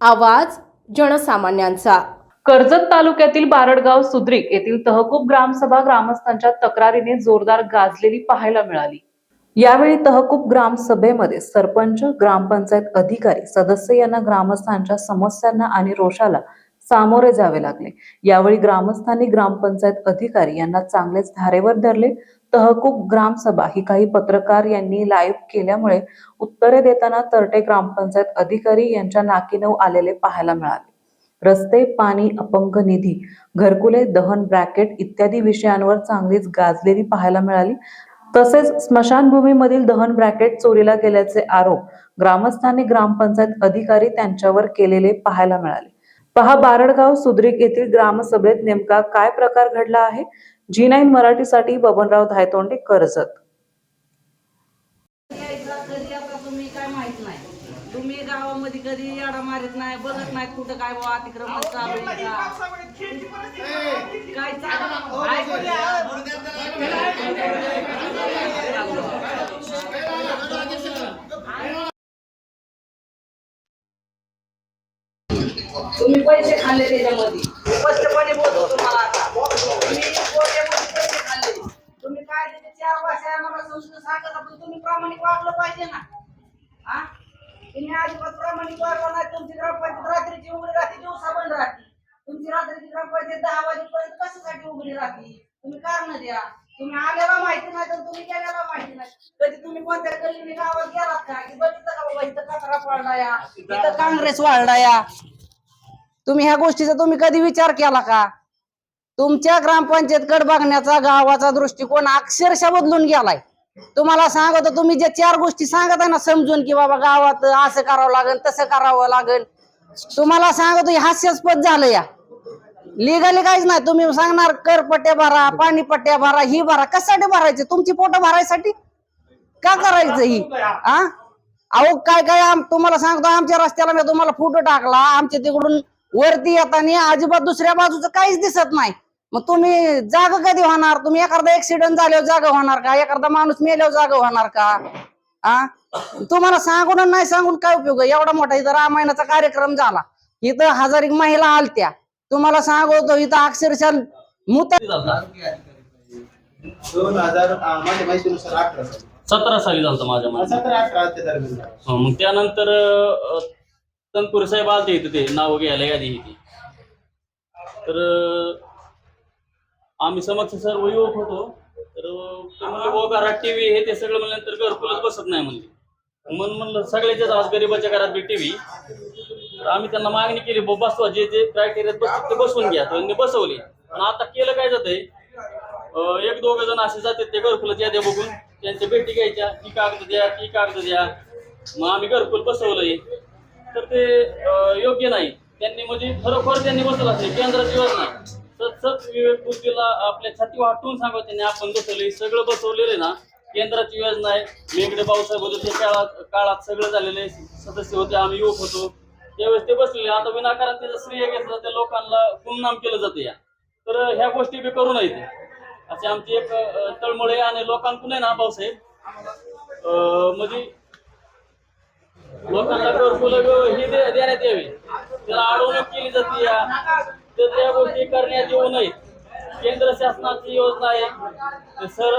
आवाज जनसामान्यांचा. कर्जत तालुक्यातील बारडगाव सुद्रिक येथील तहकूब ग्रामसभा ग्रामस्थांच्या तक्रारीने जोरदार गाजलेली पाहायला मिळाली. यावेळी तहकूब ग्रामसभेमध्ये सरपंच ग्रामपंचायत अधिकारी सदस्य यांना ग्रामस्थांच्या समस्यांना आणि रोषाला सामोरे जावे लागले. यावेळी ग्रामस्थांनी ग्रामपंचायत अधिकारी यांना चांगलेच धारेवर धरले. तहकूब ग्रामसभा ही काही पत्रकार यांनी लाईव्ह केल्यामुळे उत्तरे देताना तरटे ग्रामपंचायत अधिकारी यांच्या नाकीनऊ आलेले पाहायला मिळाले. रस्ते पाणी अपंग निधी घरकुले दहन ब्रॅकेट इत्यादी विषयांवर चांगलीच गाजलेली पाहायला मिळाली. तसेच स्मशानभूमीमधील दहन ब्रॅकेट चोरीला गेल्याचे आरोप ग्रामस्थांनी ग्रामपंचायत अधिकारी त्यांच्यावर केलेले पाहायला मिळाले. पहा बारडगाव सुद्रिक येथील ग्रामसभेत नेमका काय प्रकार घडला आहे? जी नाईन मराठीसाठी बबनराव धायतोंडे कर्जत. यायचा कधी आता तुम्ही काय माहीत नाही. तुम्ही गावामध्ये कधी याडा मारत नाही बघत नाही कुठं काय बाबा अतिक्रमण चालू आहे का. काय चालू आहे? तुम्ही पैसे खाल्ले त्याच्यामध्ये. स्पष्टपणे बोलतो. काय त्याचे चार भाषा आम्हाला समजून सांगत आपण तुम्ही प्रामाणिक वागलं पाहिजे ना. हा? तुम्ही अजिबात प्रामाणिक वागला नाही तुमची ग्रामपंचायत रात्रीची उघडी राहते दिवसा बंद राहते. तुमची रात्रीची ग्रामपंचायत दहा वाजेपर्यंत कशासाठी उघडी राहते? तुम्ही कारण द्या. तुम्ही आल्याला माहिती नाही तर तुम्ही गेल्याला माहिती नाही. कधी तुम्ही कोणत्या गल्लीने गावात गेलात का? की बघितलं का बाबा इथं कचरा पडला या इथं काँग्रेस वाढला या तुम्ही ह्या गोष्टीचा तुम्ही कधी विचार केला का? तुमच्या ग्रामपंचायतकडे बघण्याचा गावाचा दृष्टिकोन अक्षरशः बदलून गेलाय. तुम्हाला सांगत तुम्ही ज्या चार गोष्टी सांगत आहे ना समजून की बाबा गावात असं करावं लागेल तसं करावं लागेल. तुम्हाला सांगतो हास्यास्पद झालं या. लिगली काहीच नाही. तुम्ही सांगणार करपट्ट्या भरा पाणीपट्ट्या भरा ही भरा. कशासाठी भरायचे? तुमची पोट भरायसाठी? का करायचं ही? आ? अहो काय काय तुम्हाला सांगतो आमच्या रस्त्याला मी तुम्हाला फोटो टाकला. आमच्या तिकडून वरती येताना अजिबात दुसऱ्या बाजूचं काहीच दिसत नाही. मग तुम्ही जागा कधी होणार? तुम्ही एखादा ऍक्सिडेंट झाल्यावर जागा होणार का? एखादा माणूस मेल्यावर जागा होणार का? आ? तुम्हाला सांगून आणि नाही सांगून काय उपयोग आहे? एवढा मोठा इथं रामायणाचा कार्यक्रम झाला. इथं हजार एक महिला आलत्या. तुम्हाला सांगतो इथं अक्षरशः मुत दोन हजार अं, माझ्या माहितीनुसार अठरा साली. सतरा साली झालं माझ्या मागे सतरा दरम्यान. हं, मग त्यानंतर अं, तनपुरे साहेब आलते इथं ते नाव घ्यायला यादी तर अं, आम्ही समक्ष सर्व युवक होतो. तर ते म्हणले "बुवा, घरात टीव्ही हे ते सगळं म्हणल्यानंतर घरकुलच बसत नाही म्हणले. म्हणून म्हणलं सगळ्याच्याच आज गरीबाच्या घरात बी टीव्ही तर आम्ही त्यांना मागणी केली बुवा बसवा जे जे क्रायटेरियात बसतात ते बसवून घ्या. तर त्यांनी बसवले. पण आता केलं काय जातंय? अं, एक दोघ जण असे जातात ते घरकुलाच्या याद्या बघून. त्यांच्या भेटी घ्यायच्या की कागद द्या की कागद द्या. मग आम्ही घरकुल बसवलंय. तर ते अं, योग्य नाही. त्यांनी म्हणजे खरोखर त्यांनी बसवलं असेल केंद्राची योजना सत विवेक बुद्धीला आपल्या छाती वाटून सांगत त्यांनी आपण बसवलंय सगळं बसवलेलं आहे ना केंद्राची योजना आहे. मेघडे भाऊसाहेब होते त्या काळात काळात सगळं झालेले सदस्य होते आम्ही युवक होतो. त्यावेळेस ते बसलेले आता विनाकारण त्याचं श्रेय घेतलं त्या लोकांना गुमनाम केलं जातं या. तर ह्या गोष्टी बी करू नये असे आमची एक तळमळे तळमळ आहे आणि लोकांकडून आहे ना भाऊसाहेब? म्हणजे लोकांना घरकुल ही देण्यात यावी. त्याला अडवणूक केली जाते या. तर त्या गोष्टी करण्यात येऊ नयेत केंद्र शासनाची योजना आहे. सर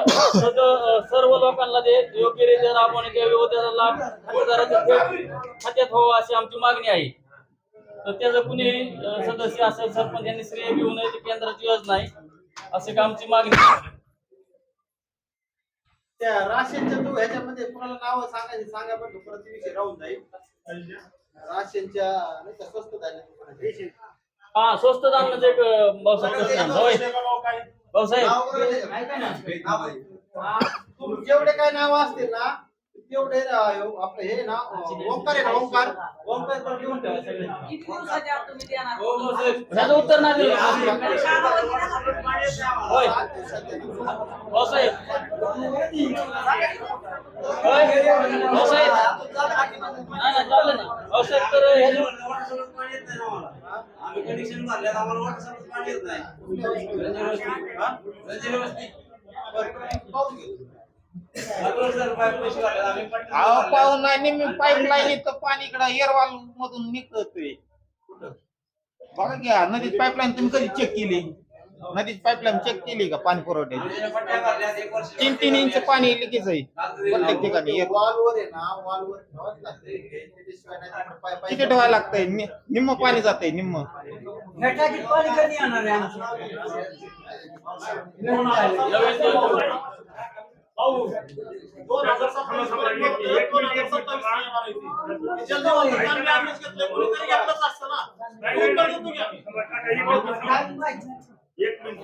सर्व लोकांना ते योग्यरित्या राबवण्यात यावी व त्याचा लाभ थेट खात्यात व्हावा अशी आमची मागणी आहे. तर त्याचं कुणी सदस्य असेल सरपंच यांनी श्रेय घेऊ नये ती केंद्राची योजना आहे. असे का आमची मागणी आहे. त्या राशनच्या तू ह्याच्यामध्ये कुणाला नाव सांगायची सांगा पण परत विषय राहून जाईल. राशनच्या नाही का स्वस्त झाले. हा स्वस्त एक भाऊसाहेब प्रश्न. होय भाऊसाहेब ऐका ना. आहे. हा, तुम- जेवढे काय नाव असतील ना तेवढे अं, आपलं हे ना अं, ओंकार आहे ना ओंकार? ओंकार पण लिहून ठेवा सगळे. किती दिवसाच्या आत तुम्ही देणार? ह्याचं उत्तर नाही दिलं. होय. भाऊसाहेब होय. भाऊसाहेब नाही नाही चाललं ना. भाऊसाहेब तर आम्ही कंडिशन भरल्यात आम्हाला वाटत पाणी येत नाही. पाहून नाही पाईपलाईन इथं पाणी इकडं येरवाल मधून निघतोय. बघा हा, नदीची पाईपलाईन तुम्ही कधी चेक केली? नदीची पाईपलाईन चेक केली का पाणी पुरवठ्याची? आमच्या पट्ट्या भरल्या एक वर्ष तीन तीन इंच पाणी लिकेज आहे. प्रत्येक ठिकाणी एक. वॉलवर आहे ना वॉलवर ठेवावंच लागतंय. त्याच्याशिवाय नाही तिकडं पाय- पाय- किती ठेवायला लागतंय नि- निम्म पाणी जातंय निम्म टाकीत पाणी कधी येणार आहे आमचं दोन हजार सत्तावीस पर्यंत एक मिनिट.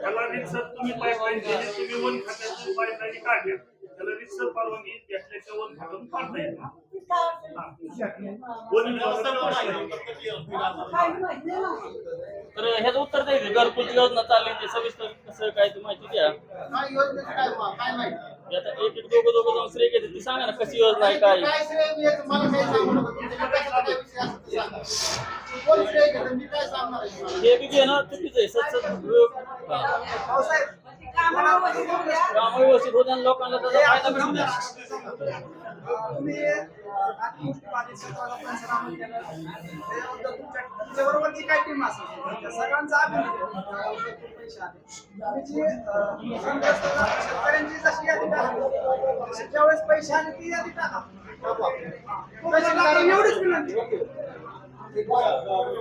त्याला रितसर तुम्ही पाईपलाईन दिली तुम्ही वन खात्यातून पाईपलाईन काढल्या त्याला रितसर परवानगी घेतल्याच्या वन खात्यातून काढता येईल. तर ह्याचं उत्तर द्यायचं. घरकुल योजना चालली ते सविस्तर कसं काय ते माहिती द्या. काय योजनेचं काय काय माहिती? आता एक एक दोघं दोघं जाऊन श्रेय घेते ती सांगा ना कशी योजना आहे काय आहे. हे बी घेणं चुकीचं आहे. सत सत काम व्यवस्थित होते आणि लोकांना त्याचा फायदा तुम्ही जी टीम असेल त्या सगळ्यांचा शेतकऱ्यांची जशी यादी टाका ज्यावेळेस पैसे आले ती यादी टाका. एवढीच विनंती.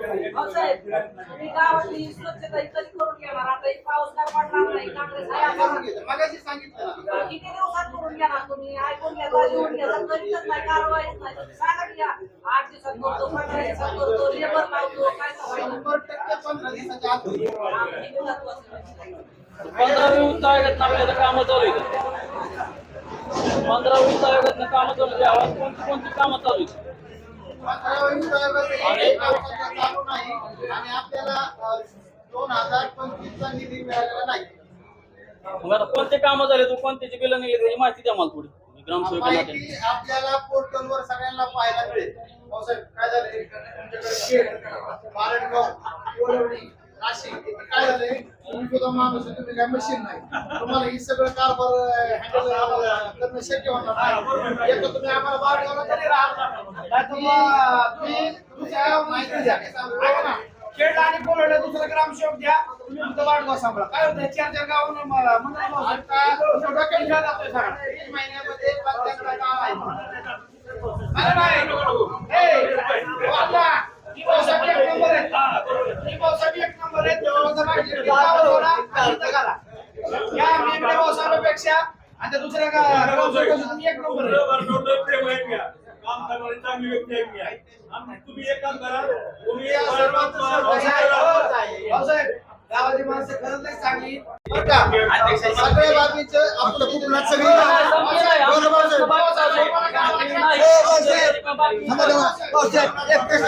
मी गावातली स्वच्छता कधी करून घेणार आता एक पाऊस काय पडणार नाही काँग्रेस आहे आता. मगाशी सांगितलं ना. किती दिवसात करून घेणार तुम्ही ऐकून घ्या लिहून घ्या नाही कारवाईच नाही सांगा की या आठ दिवसात करतो पंधरा दिवसात करतो लेबर लावतो काय सांगायचं? शंभर टक्के पंधरा दिवसाच्या आत होईल. महत्वाचं पंधरा आयोगात आपल्याला कामं चालू आहेत पंधरा वित्त आयोगात कामं चालू आहेत कोणती कोणती कामं चालू आहेत आणि आपल्याला दोन हजार पंचवीसचा निधी मिळालेला नाही. मग आता कोणते कामं झाले तू कोणत्याची बिलं निघली त्याची माहिती द्या मला थोडी. ग्रामसेवकांना माहिती आपल्याला पोर्टलवर सगळ्यांना पाहायला मिळेल. भाऊसाहेब काय शेड इथे काय झालंय तुम्ही सुद्धा माणूस आहे, तुम्ही काय मशीन नाही. तुम्हाला ही सगळं कारभार हँडल करणं शक्य होणार नाही. एक तर तुम्ही आम्हाला तरी नाही तुम्ही तुमच्या माहिती द्या. ऐका ना. खेड आणि कोरडे दुसरं ग्रामसेवक द्या. तुम्ही फक्त वाढगाव सांभाळा. काय होतं चार चार गावून मंदिर डोक्यात घ्या जातोय सगळा तीन महिन्यामध्ये काम आहे अरे नाही. ए, वाला, ही पावसाची एक नंबर आहे. ही एक आणि दुसऱ्या एक नंबर काम करणारी चांगली व्यक्ती आहे मी. तुम्ही एक काम करा तुम्ही गावाची माणसं खरंच नाही चांगली सगळ्या आपलं कुटुंबात सगळी बरोबर एक प्रश्न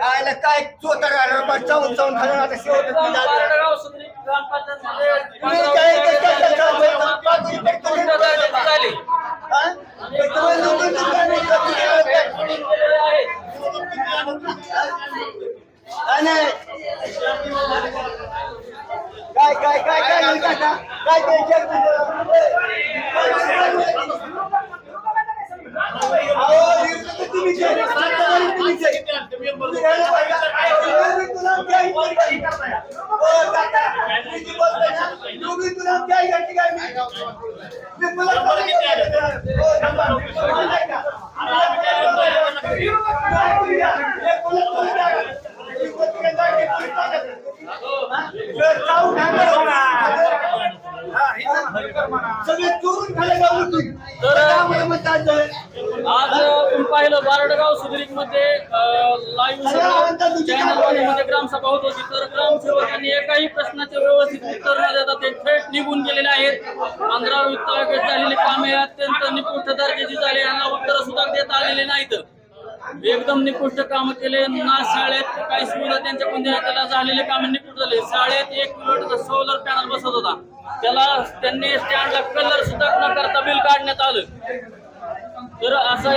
काय बस चावून चावून खालून आता शेवट पारडगाव सुद्रीक ग्रामपंचायतमध्ये तुम्ही काय काय काय काय काय काय पाच रुपये कमी पंधरा झाली. हा? पण तुम्हाला नोटीस काय नाही, कमी केलं काय? Meeting केलेले आहेत. काय नाही. काय काय काय काय नाही काका? काय काय काय अहो, निर्णय तुम्ही घ्या. सांगता तुम्ही घ्या. तुम्ही घ्यायला पाहिजे. तुम्ही तुला काय करताय? हो, काका. मी ती बोलतोय ना. तुम्ही तुला काय घ्यायची काय मी? मी तुला बोलतोय का? हो, थांबा. तुम्हाला नाही का? हे बोलत तुम्ही द्या. मी बोलतोय का? काय घ्यायची? काय घ्यायची? हा? जाऊ नका. हा, हे सगळे चोरून खाले गाव लुटून. तर- त्यामुळे मग काय झालं? आज आपण पाहिलं बारडगाव सुद्रिकमध्ये लाईव्ह ग्रामसभा होत होती. तर ग्रामसेवकांनी एकाही प्रश्नाचे व्यवस्थित उत्तर न देता ते थेट निघून गेलेले आहेत. पंधरा वित्त झालेली कामे अत्यंत निकृष्ट दर्जाची झाली. यांना उत्तर सुद्धा देता आलेले नाहीत. एकदम निकृष्ट काम केले. ना शाळेत काही सुविधा त्यांच्याकडून देण्यात आल्या झालेले काम निकृष्ट झाले. शाळेत एक किलोमीटरचा सोलर पॅनल बसत होता. त्याला त्यांनी स्टँडला कलर सुद्धा न करता बिल काढण्यात आलं. तर असं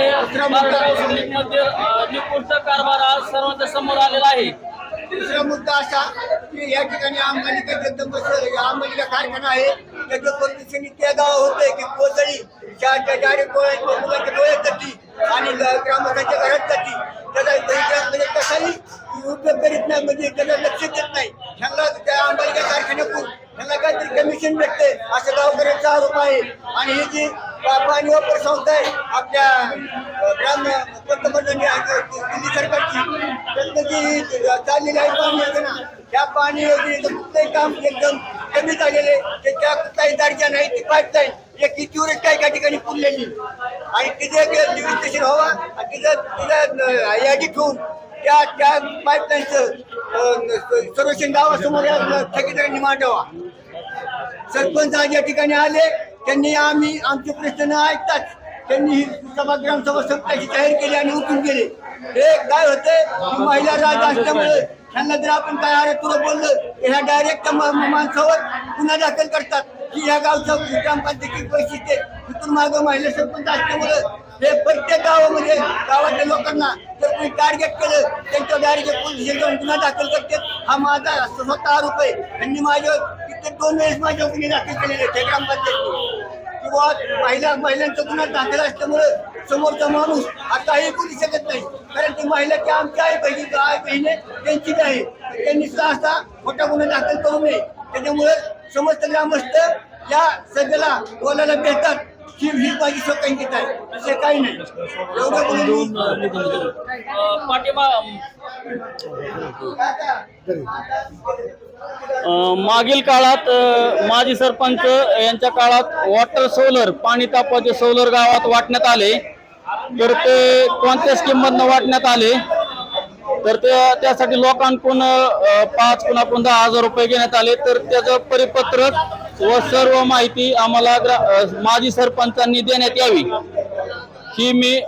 सुद्रिकमध्ये अं, निकृष्ट कारभार आज सर्वांच्या समोर आलेला आहे. दुसरा मुद्दा असा की या ठिकाणी आंबालिका जगदंब आंबालिका कारखाना आहे. त्याच्या परमिशनी त्या गाव होतंय की कोसळी डायरेक्ट मुलांच्या डोळ्यात जाती आणि ग्रामस्थांच्या घरात जाती त्याचा म्हणजे कसाही उपयोग करीत नाही म्हणजे त्याला लक्ष देत नाही. ह्यांना त्या आंबालिका कारखान्यातून ह्यांना काहीतरी कमिशन भेटते असं गावकऱ्यांचा आरोप आहे. आणि ही जी पाणी वापर संस्था आहे. आपल्या ग्राम पंतप्रधानांनी दिल्ली सरकारची त्यातनं चाललेली आहे पाणी योजना. त्या पाणी योजनेचं कुठलंही काम एकदम कमी झालेले ते त्या कुठलाही दर्जा नाही ती पाईपलाईन एक कितीवरच काय काही ठिकाणी पुरलेली. आणि तिथे एक लिव्हिंग स्टेशन व्हावा आणि तिथं तिथं यादी ठेवून त्या त्या पाईपलाईनचं सर्वेक्षण गावासमोर या निर्माण ठेवा सरपंच आज या ठिकाणी आले. त्यांनी आम्ही आमचे प्रश्न न ऐकताच त्यांनी ही सभा ग्रामसभा संपल्याची जाहीर केली आणि उठून गेले. हे काय होते? की महिला राज असल्यामुळे त्यांना जर आपण काय अरे तुला बोललं ह्या डायरेक्ट माणसावर गुन्हा दाखल करतात. की ह्या गावचं ग्रामपंचायतीची वैशिष्ट्ये इथून मागं महिला सरपंच असल्यामुळं हे प्रत्येक गावामध्ये गावातल्या लोकांना जर कोणी टार्गेट केलं त्यांच्या गाडीचे पोलीस स्टेशन गुन्हा दाखल करते हा माझा स्वतः आरोप आहे. त्यांनी माझ्या तिथे दोन वेळेस माझ्या गुन्हे दाखल केलेले ते ग्रामपंचायतीने. किंवा महिला महिलांचा गुन्हा दाखल असल्यामुळं समोरचा माणूस आताही बोलू शकत नाही. कारण ती महिला की आमची आई बहिणी आई बहिणी त्यांचीच आहे. त्यांनी सहसा मोठा गुन्हा दाखल करू नये. त्याच्यामुळे समस्त ग्रामस्थ या सगळ्याला बोलायला भेटतात. ही आहे. असे काही नाही. एवढं बोलून मी मागील काळात माजी सरपंच यांच्या काळात वॉटर सोलर पाणी तापाचे सोलर गावात वाटण्यात आले. तर ते कोणत्या स्कीममधनं वाटण्यात आले. तर ते त्यासाठी लोकांकडून पाच कुणाकडून दहा हजार रुपये घेण्यात आले. तर त्याचं परिपत्रक व सर्व माहिती आम्हाला माजी सरपंचांनी देण्यात यावी. ही मी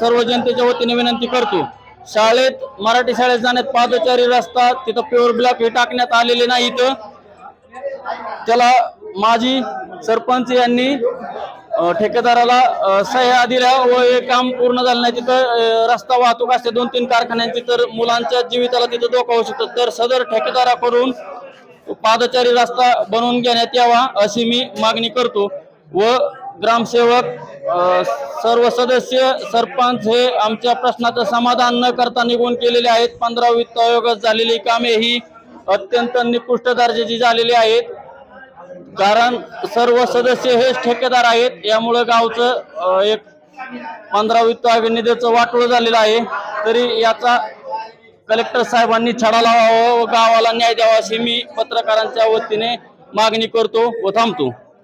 सर्व जनतेच्या वतीने विनंती करतो. शाळेत मराठी शाळेत जाण्यात पादचारी रस्ता तिथं प्युअर ब्लॉक हे टाकण्यात आलेले नाहीत त्याला माजी सरपंच यांनी ठेकेदाराला सह्या दिल्या व हे काम पूर्ण झालं नाही. तिथं रस्ता वाहतूक असते दोन तीन कारखान्यांची तर मुलांच्या जीविताला तिथं धोका होऊ शकतो. तर सदर ठेकेदाराकडून पादचारी रस्ता बनवून घेण्यात यावा अशी मी मागणी करतो. व ग्रामसेवक सर्व सदस्य सरपंच हे आमच्या प्रश्नाचं समाधान न करता निघून केलेले आहेत. पंधरा वित्त आयोगात झालेली कामे ही अत्यंत निकृष्ट दर्जाची झालेली आहेत. कारण सर्व सदस्य हेच ठेकेदार आहेत. यामुळे गावचं एक पंधरा वित्त आयोग निधीचं वाटोळ झालेलं आहे. तरी याचा कलेक्टर साहेबांनी छडा लावावा व गावाला न्याय द्यावा अशी मी पत्रकारांच्या वतीने मागणी करतो व थांबतो.